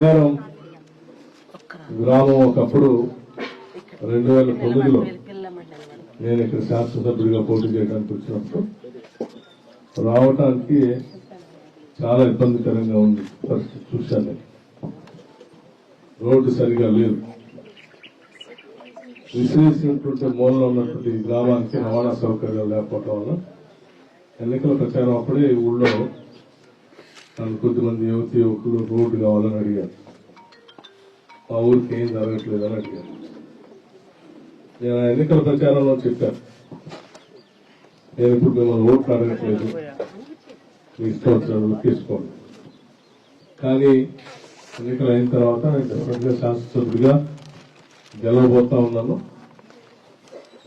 ప్రకారం గ్రామం ఒకప్పుడు రెండు వేల తొమ్మిదిలో నేను ఇక్కడ శాసనసభ్యుడిగా పోటీ చేయడానికి వచ్చినప్పుడు రావటానికి చాలా ఇబ్బందికరంగా ఉంది పరిస్థితి చూశాను రోడ్డు సరిగా లేదు. విశ్లేషించినటువంటి మూలలో ఉన్నటువంటి గ్రామానికి రవాణా సౌకర్యాలు లేకపోవటం వల్ల ఎన్నికల ప్రచారం అప్పుడే ఊళ్ళో నన్ను కొద్దిమంది యువతి యువకులు రోడ్డు కావాలని అడిగారు. మా ఊరికి ఏం జరగట్లేదని అడిగారు. నేను ఆ ఎన్నికల ప్రచారంలో చెప్పాను. నేను ఇప్పుడు మిమ్మల్ని ఓట్లు అడగట్లేదు. మీ ఇష్టం వచ్చినప్పుడు తీసుకోండి. కానీ ఎన్నికలు అయిన తర్వాత నేను డెఫినెట్గా శాసనసభ్యుడిగా గెలవబోతా ఉన్నాను.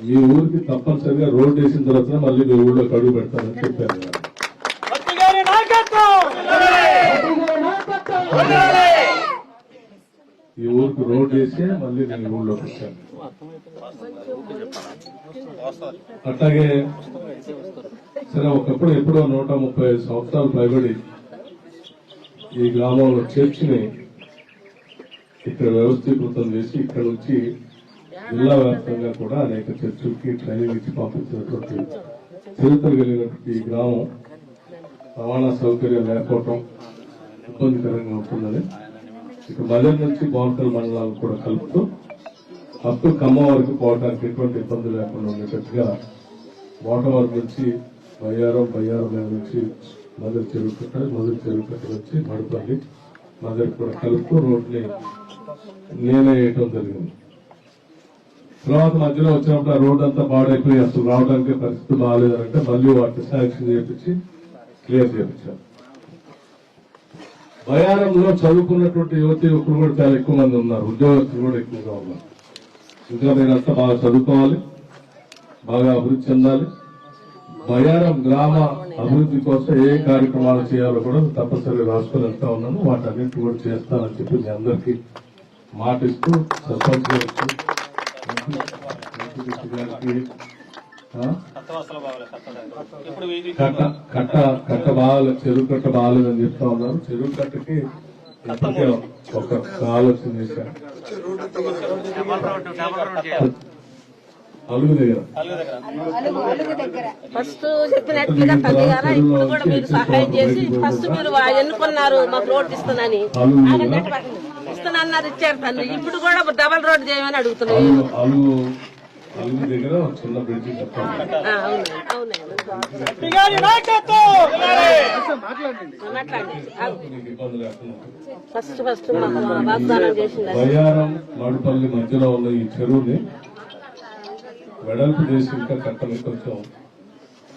మీ ఊరికి తప్పనిసరిగా రోడ్డు వేసిన తర్వాత మళ్ళీ మీ ఊళ్ళో కడుగు పెడతానని చెప్పాను నేను. భక్తి గారి నాయకత్వం ఈ ఊరికి రోడ్ వేసి మళ్ళీ నేను ఊళ్ళోకి వచ్చాను. అట్లాగే సరే ఒకప్పుడు ఎప్పుడో నూట ముప్పై ఐదు సంవత్సరాలు పైబడి ఈ గ్రామంలో చర్చిని ఇక్కడ వ్యవస్థీకృతం చేసి ఇక్కడ నుంచి జిల్లా వ్యాప్తంగా కూడా అనేక చర్చలకి ట్రైనింగ్ ఇచ్చి పంపించినటువంటి చరిత్ర కలిగినటువంటి ఈ గ్రామం. రవాణా సౌకర్యం లేకపోవటం ఇబ్బందికరంగా ఉంటుందని. ఇక మదర్ నుంచి బోన్కల్ మండలాలు కూడా కలుపుతూ అప్ టు ఖమ్మం వరకు పోవడానికి ఎటువంటి ఇబ్బంది లేకుండా ఉండేటట్టుగా మోటవరం నుంచి బయ్యారం బయ్యారం మీద నుంచి మదర్ చెరువు కట్ట మదర్ చెరువు కట్ట వచ్చి మడపల్లి మదర్ కూడా కలుపుతూ రోడ్ని నేనే వేయటం జరిగింది. తర్వాత మధ్యలో వచ్చినప్పుడు ఆ రోడ్ అంతా పాడైపోయి అసలు రావడానికి పరిస్థితి బాగాలేదంటే మళ్ళీ వాటిని శాంక్షన్ చేపించి క్లియర్ చేయించారు బయారంలో చదువుకున్నటువంటి యువతి యువకులు కూడా చాలా ఎక్కువ మంది ఉన్నారు. ఉద్యోగస్తులు కూడా ఎక్కువగా ఉన్నారు. ఇంకా మీరంతా బాగా చదువుకోవాలి బాగా అభివృద్ధి చెందాలి. బయారం గ్రామ అభివృద్ధి కోసం ఏ కార్యక్రమాలు చేయాలో కూడా తప్పనిసరిగా రాసుకొని వెళ్తా ఉన్నాను. వాటన్నింటి కూడా చేస్తానని చెప్పి మీ అందరికీ మాటిస్తూ సర్పంచ్ గారికి గారికి కట్ట కట్ట కట్ట బాగాలేదు చెరువు కట్ట బాగాలేదని చెప్తా ఉన్నారు. చెరువు కట్టకి ఇప్పటికే ఒక ఆలోచన చేశాను అలుగు దగ్గర. ఫస్ట్ చెప్పినట్లుగా తల్లి గారా ఇప్పుడు కూడా మీరు సహాయం చేసి ఫస్ట్ మీరు ఎన్నుకున్నారు మాకు రోడ్డు ఇస్తానని. ఇస్తానన్నారు ఇచ్చారు తండ్రి ఇప్పుడు కూడా డబల్ రోడ్ చేయమని అడుగుతున్నాయి. అలుగు దగ్గర ఒక చిన్న బ్రిడ్జి కట్టాలి బయ్యారం మాడుపల్లి మధ్యలో ఉన్న ఈ చెరువుని వెడల్పు చేసి ఇంకా కట్టని కొంచెం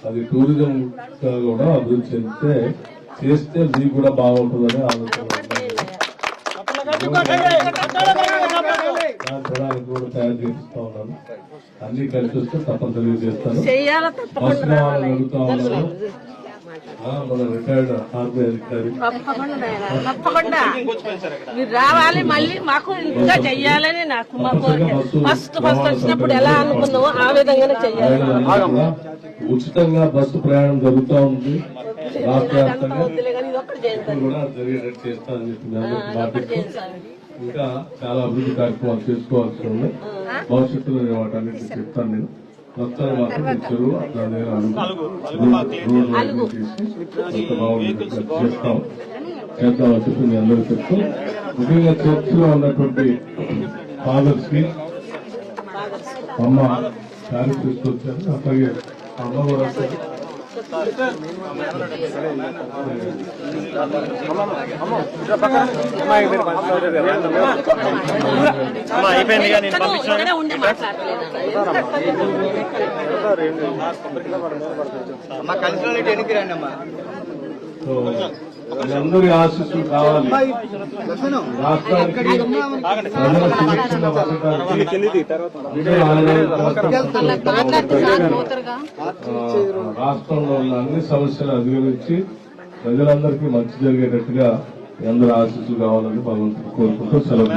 అది టూరిజం కూడా అభివృద్ధి చెందితే చేస్తే మీకు కూడా బాగుంటుందని ఆలోచన. కూడా తయారు చేపిస్తా ఉన్నాను అన్ని కలిసి వస్తే తప్పనిసరిగా చేస్తాను చెయ్యాల తప్పకుండా వస్తున్న వాళ్ళని అడుగుతా ఉన్నాను ఆ, మన రిటైర్డ్ ఆర్మీ అధికారి తప్పకుండా మీరు రావాలి మళ్ళీ మాకు ఇంకా చెయ్యాలని నాకు మా కోరిక. ఫస్ట్ ఫస్ట్ వచ్చినప్పుడు ఎలా అనుకున్నామో ఆ విధంగానే చెయ్యాలి. ఉచితంగా బస్సు ప్రయాణం జరుగుతూ ఉంది. రాష్ట్ర వ్యాప్తంగా కూడా జరిగేటట్టు చేస్తానని చెప్పి. ఇంకా చాలా అభివృద్ధి కార్యక్రమాలు చేసుకోవాల్సి ఉన్నాయి భవిష్యత్తులో వాటన్నిటిని చెప్తాను నేను. మొత్తాన్ని మాత్రం చేస్తాం. చేద్దామని చెప్పి మీ అందరూ చెప్తూ ముఖ్యంగా చర్చిలో ఉన్నటువంటి ఫాదర్స్కి అమ్మ శారీ తీసుకొచ్చారు. అట్లాగే అమ్మ కూడా. అయిపోయింది నేను ఇక్కడే ఉండి మాట్లాడలేదు. అమ్మా కలిసిన ఎన్నికి రండి అమ్మా. అందరి ఆశీస్సులు కావాలి. రాష్ట్రంలో ఉన్న అన్ని సమస్యలు అధిగమించి ప్రజలందరికీ మంచి జరిగేటట్టుగా మీ అందరి ఆశీస్సులు కావాలని భగవంతుడు కోరుకుంటూ సెలవు.